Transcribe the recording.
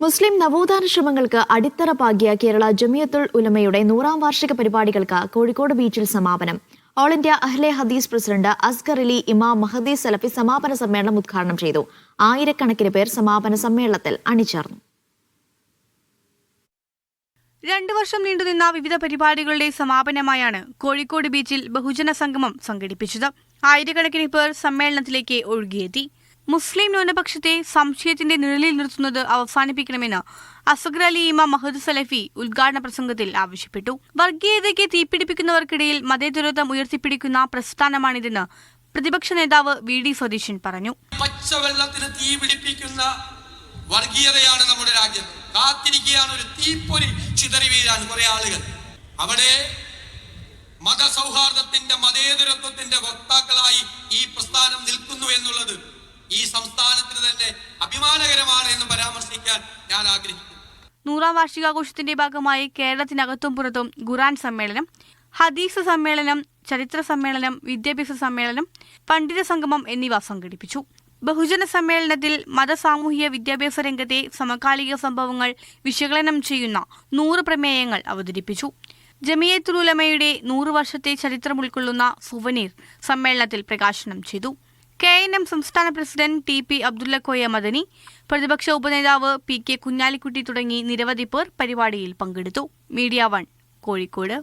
മുസ്ലിം നവോത്ഥാന ശ്രമങ്ങൾക്ക് അടിത്തറ പാകിയ കേരള ജമിയത്തുൽ ഉലമയുടെ നൂറാം വാർഷിക പരിപാടികൾക്ക് കോഴിക്കോട് ബീച്ചിൽ സമാപനം. ഓൾ ഇന്ത്യ അഹ്ലെ ഹദീസ് പ്രസിഡന്റ് അസ്ഗർ അലി ഇമാം മഹദി സലഫി സമാപന സമ്മേളനം ഉദ്ഘാടനം ചെയ്തു. ആയിരക്കണക്കിന് പേർ സമാപന സമ്മേളനത്തിൽ അണിചേർന്നു. രണ്ടു വർഷം നീണ്ടുനിന്ന വിവിധ പരിപാടികളുടെ സമാപനമായാണ് കോഴിക്കോട് ബീച്ചിൽ ബഹുജന സംഗമം സംഘടിപ്പിച്ചത്. ആയിരക്കണക്കിന് പേർ സമ്മേളനത്തിലേക്ക് ഒഴുകിയെത്തി. മുസ്ലിം ന്യൂനപക്ഷത്തെ സംശയത്തിന്റെ നിഴലിൽ നിർത്തുന്നത് അവസാനിപ്പിക്കണമെന്ന് അസഗർ അലി ഇമ മഹദ് സലഫി ഉദ്ഘാടന പ്രസംഗത്തിൽ ആവശ്യപ്പെട്ടു. വർഗീയതയ്ക്ക് തീപിടിപ്പിക്കുന്നവർക്കിടയിൽ മതേതരത്വം ഉയർത്തിപ്പിടിക്കുന്ന പ്രസ്ഥാനമാണിതെന്ന് പ്രതിപക്ഷ നേതാവ് വി ഡി സതീശൻ പറഞ്ഞു. പച്ചവെള്ളത്തിന് തീ പിടിപ്പിക്കുന്ന വർഗീയതയാണ് നമ്മുടെ രാജ്യത്ത് കാത്തിരിക്കുകയാണ് ഒരു തീപ്പൊരി ചിതറി വീഴാൻ കുറെ ആളുകൾ. അവിടെ മതസൗഹാർദ്ദത്തിന്റെ മതേതരത്വത്തിന്റെ വക്താക്കളായി ഈ പ്രസ്ഥാനം ഈ സംസ്ഥാനത്തിന് തന്നെ അഭിമാനകരമാണ് എന്ന് പരാമർശിക്കാൻ ഞാൻ ആഗ്രഹിക്കുന്നു. നൂറാം വാർഷികാഘോഷത്തിന്റെ ഭാഗമായി കേരളത്തിനകത്തും പുറത്തും ഖുറാൻ സമ്മേളനം ഹദീസ് സമ്മേളനം ചരിത്ര സമ്മേളനം വിദ്യാഭ്യാസ സമ്മേളനം പണ്ഡിത സംഗമം എന്നിവ സംഘടിപ്പിച്ചു. ബഹുജന സമ്മേളനത്തിൽ മതസാമൂഹിക വിദ്യാഭ്യാസ രംഗത്തെ സമകാലിക സംഭവങ്ങൾ വിശകലനം ചെയ്യുന്ന നൂറ് പ്രമേയങ്ങൾ അവതരിപ്പിച്ചു. ജമിയത്തുലുലമയുടെ നൂറ് വർഷത്തെ ചരിത്രം ഉൾക്കൊള്ളുന്ന സുവനീർ സമ്മേളനത്തിൽ പ്രകാശനം ചെയ്തു. കെ എൻ എം സംസ്ഥാന president T P Abdullakoya Madani പ്രതിപക്ഷ ഉപനേതാവ് പി കെ കുഞ്ഞാലിക്കുട്ടി തുടങ്ങി നിരവധി പേർ പരിപാടിയിൽ പങ്കെടുത്തു. Media One Kozhikode.